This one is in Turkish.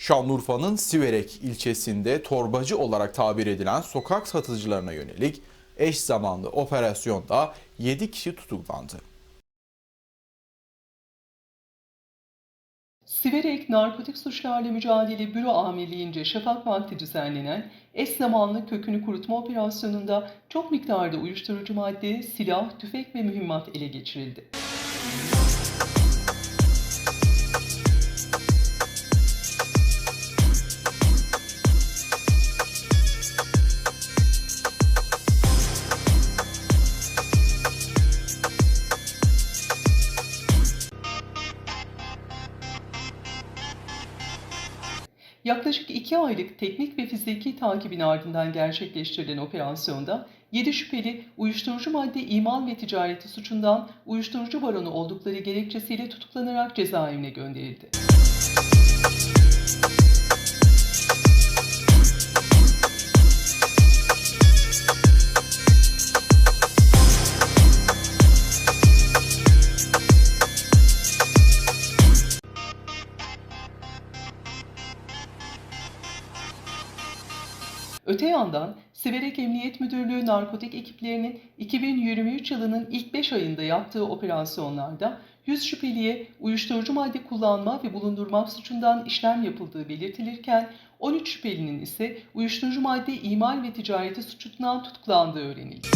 Şanlıurfa'nın Siverek ilçesinde torbacı olarak tabir edilen sokak satıcılarına yönelik eş zamanlı operasyonda 7 kişi tutuklandı. Siverek Narkotik Suçlarla Mücadele Büro Amirliğince şafak vakti düzenlenen eş zamanlı kökünü kurutma operasyonunda çok miktarda uyuşturucu madde, silah, tüfek ve mühimmat ele geçirildi. Yaklaşık 2 aylık teknik ve fiziki takibin ardından gerçekleştirilen operasyonda 7 şüpheli uyuşturucu madde imal ve ticareti suçundan uyuşturucu baronu oldukları gerekçesiyle tutuklanarak cezaevine gönderildi. Öte yandan Siverek Emniyet Müdürlüğü narkotik ekiplerinin 2023 yılının ilk 5 ayında yaptığı operasyonlarda 100 şüpheliye uyuşturucu madde kullanma ve bulundurmak suçundan işlem yapıldığı belirtilirken 13 şüphelinin ise uyuşturucu madde imal ve ticareti suçundan tutuklandığı öğrenildi.